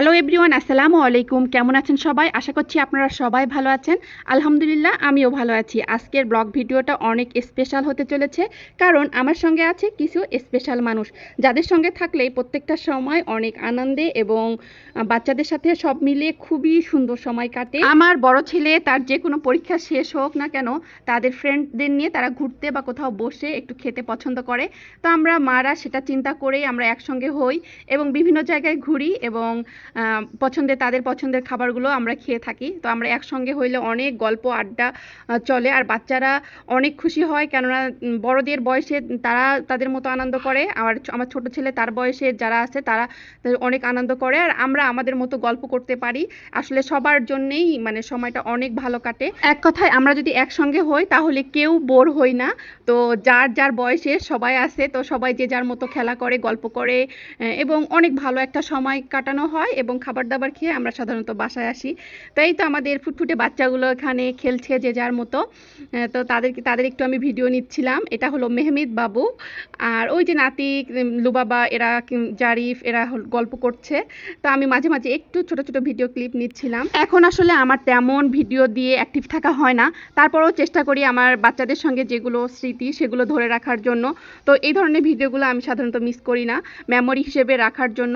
Hello everyone, আসসালামু আলাইকুম। কেমন আছেন সবাই? আশা করছি আপনারা সবাই ভালো আছেন। আলহামদুলিল্লাহ, আমিও ভালো আছি। আজকের ব্লগ ভিডিওটা অনেক স্পেশাল হতে চলেছে, কারণ আমার সঙ্গে আছে কিছু স্পেশাল মানুষ। যাদের সঙ্গে থাকলে প্রত্যেকটা সময় অনেক আনন্দে এবং বাচ্চাদের সাথে সব মিলিয়ে খুবই সুন্দর সময় কাটে। আমার বড় ছেলে, তার যে কোনো পরীক্ষা শেষ হোক না কেন, তাদের ফ্রেন্ডদের নিয়ে তারা ঘুরতে বা কোথাও বসে একটু খেতে পছন্দ করে। তো আমরা, মারা সেটা চিন্তা করেই আমরা একসঙ্গে হই এবং বিভিন্ন জায়গায় ঘুরি এবং পছন্দের, তাদের পছন্দের খাবারগুলো আমরা খেয়ে থাকি। তো আমরা একসঙ্গে হইলে অনেক গল্প, আড্ডা চলে। আর বাচ্চারা অনেক খুশি হয়, কেননা বড়দের বয়সে তারা তাদের মতো আনন্দ করে। আর আমার ছোট ছেলে তার বয়সে যারা আছে তারা অনেক আনন্দ করে। আর আমরা আমাদের মতো গল্প করতে পারি। আসলে সবার জন্যেই মানে সময়টা অনেক ভালো কাটে। এক কথায়, আমরা যদি একসঙ্গে হই, তাহলে কেউ বোর হই না। তো যার যার বয়সে সবাই আছে, তো সবাই যে যার মতো খেলা করে, গল্প করে এবং অনেক ভালো একটা সময় কাটানো হয়। এবং খাবার দাবার খেয়ে আমরা সাধারণত বাসায় আসি। তাই তো আমাদের ফুটফুটে বাচ্চাগুলো এখানে খেলছে যে যার মতো। তো তাদেরকে তাদের একটু আমি ভিডিও নিচ্ছিলাম। এটা হলো মেহমিদ বাবু আর ওই যে নাতি লুবাবা, এরা জারিফ, এরা গল্প করছে। তো আমি মাঝে মাঝে একটু ছোট ছোট ভিডিও ক্লিপ নিচ্ছিলাম। এখন আসলে আমার তেমন ভিডিও দিয়ে অ্যাক্টিভ থাকা হয় না। তারপরেও চেষ্টা করি আমার বাচ্চাদের সঙ্গে যেগুলো স্মৃতি সেগুলো ধরে রাখার জন্য। তো এই ধরনের ভিডিওগুলো আমি সাধারণত মিস করি না। মেমোরি হিসেবে রাখার জন্য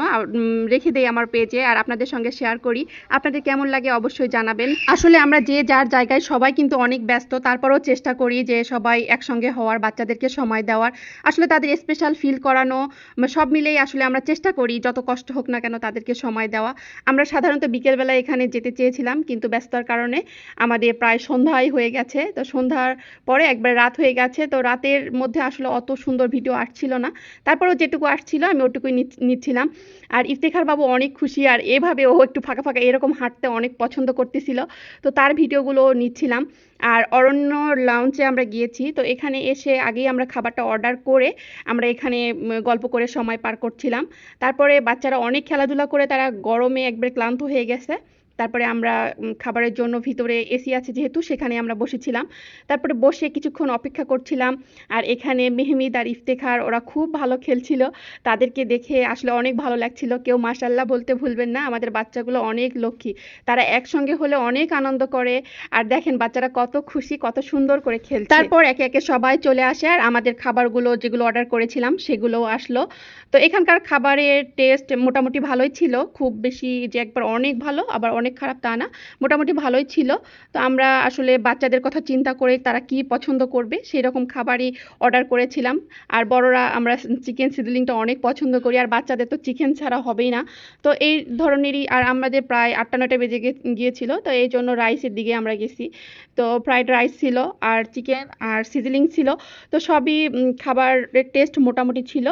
রেখে দেই আমার পেজে আর আপনাদের সঙ্গে শেয়ার করি। আপনাদের কেমন লাগে অবশ্যই জানাবেন। আসলে আমরা যে যার জায়গায় সবাই কিন্তু অনেক ব্যস্ত, তারপরেও চেষ্টা করি যে সবাই একসঙ্গে হওয়ার, বাচ্চাদেরকে সময় দেওয়ার। আসলে তাদের স্পেশাল ফিল করানো সব মিলেই আসলে আমরা চেষ্টা করি যত কষ্ট হোক না কেন তাদেরকে সময় দেওয়া। আমরা সাধারণত বিকেলবেলা এখানে যেতে চেয়েছিলাম, কিন্তু ব্যস্ততার কারণে আমাদের প্রায় সন্ধ্যায় হয়ে গেছে। তো সন্ধ্যার পরে একবার রাত হয়ে গেছে, তো রাতের মধ্যে আসলে অত সুন্দর ভিডিও আসছিল না। তারপরেও যেটুকু আসছিল আমি ওটুকুই নিচ- নিচ্ছিলাম। আর ইফতেখার বাবু অনেক খুশি আর এভাবে ও একটু ফাঁকা ফাঁকা এরকম হাঁটতে অনেক পছন্দ করতেছিল। তো তার ভিডিওগুলো নিচ্ছিলাম। আর অরণ্য লাউঞ্জে আমরা গিয়েছি। তো এখানে এসে আগেই আমরা খাবারটা অর্ডার করে আমরা এখানে গল্প করে সময় পার করছিলাম। তারপরে বাচ্চারা অনেক খেলাধুলা করে তারা গরমে একবার ক্লান্ত হয়ে গেছে। তারপরে আমরা খাবারের জন্য ভিতরে এসি আছে যেহেতু, সেখানে আমরা বসেছিলাম। তারপরে বসে কিছুক্ষণ অপেক্ষা করছিলাম। আর এখানে মেহমিদ আর ইফতেখার, ওরা খুব ভালো খেলছিল। তাদেরকে দেখে আসলে অনেক ভালো লাগছিল। কেউ মাশাল্লাহ বলতে ভুলবেন না, আমাদের বাচ্চাগুলো অনেক লক্ষ্মী। তারা একসঙ্গে হলে অনেক আনন্দ করে। আর দেখেন বাচ্চারা কত খুশি, কত সুন্দর করে খেলছে। তারপর একে একে সবাই চলে আসে। আর আমাদের খাবারগুলো যেগুলো অর্ডার করেছিলাম সেগুলোও আসলো। তো এখানকার খাবারের টেস্ট মোটামুটি ভালোই ছিল। খুব বেশি যে একবার অনেক ভালো, আবার অনেক খারাপ তা না, মোটামুটি ভালোই ছিল। তো আমরা আসলে বাচ্চাদের কথা চিন্তা করে তারা কি পছন্দ করবে সেই রকম খাবারই অর্ডার করেছিলাম। আর বড়রা আমরা চিকেন সিডলিংটা অনেক পছন্দ করি, আর বাচ্চাদের তো চিকেন ছাড়া হবেই না। তো এই ধরনেরই, আর আমাদের প্রায় আটটা নয়টা বেজে গিয়েছিল, তো এই জন্য রাইসের দিকে আমরা গেছি। তো ফ্রাইড রাইস ছিল, আর চিকেন, আর সিজলিং ছিল। তো সবই খাবারের টেস্ট মোটামুটি ছিল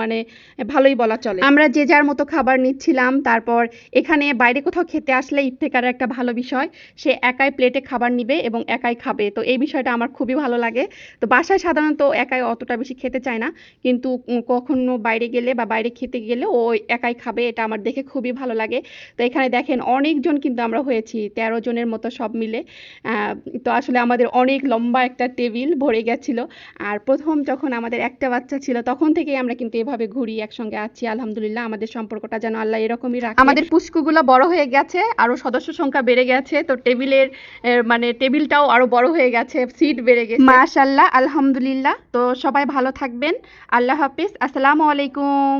মানে ভালোই বলা চলে। আমরা যে যার মতো খাবার নিচ্ছিলাম, তারপর এখানে বাইরে কোথাও খেতে আসলে ইফতেকারের একটা ভালো বিষয়। সে একাই প্লেটে খাবার নিবে এবং একাই খাবে। তো এই বিষয়টা আমার খুবই ভালো লাগে। তো বাসায় সাধারণত একাই অতটা বেশি খেতে চায় না। কিন্তু কখনো বাইরে গেলে বা বাইরে খেতে গেলে ও একাই খাবে, এটা আমার দেখে খুবই ভালো লাগে। তো এখানে দেখেন অনেকজন কিন্তু আমরা হয়েছি, তেরো জনের মতো সব মিলে। তো আসলে আমাদের অনেক লম্বা একটা টেবিল ভরে গেছিল। আর প্রথম যখন আমাদের একটা বাচ্চা ছিল, তখন থেকেই আমরা কিন্তু এভাবে ঘুরি, একসঙ্গে আছি, আলহামদুলিল্লাহ। আমাদের সম্পর্কটা যেন আল্লাহ এরকমই রাখে। আমাদের পুষ্কুগুলো বড় হয়ে গেছে। আরও সদস্য সংখ্যা বেড়ে গেছে, তো টেবিলের মানে টেবিলটাও আরও বড় হয়ে গেছে, সিট বেড়ে গেছে। মাশাল্লাহ, আলহামদুলিল্লাহ, তো সবাই ভালো থাকবেন, আল্লাহ হাফিজ, আসসালামু আলাইকুম।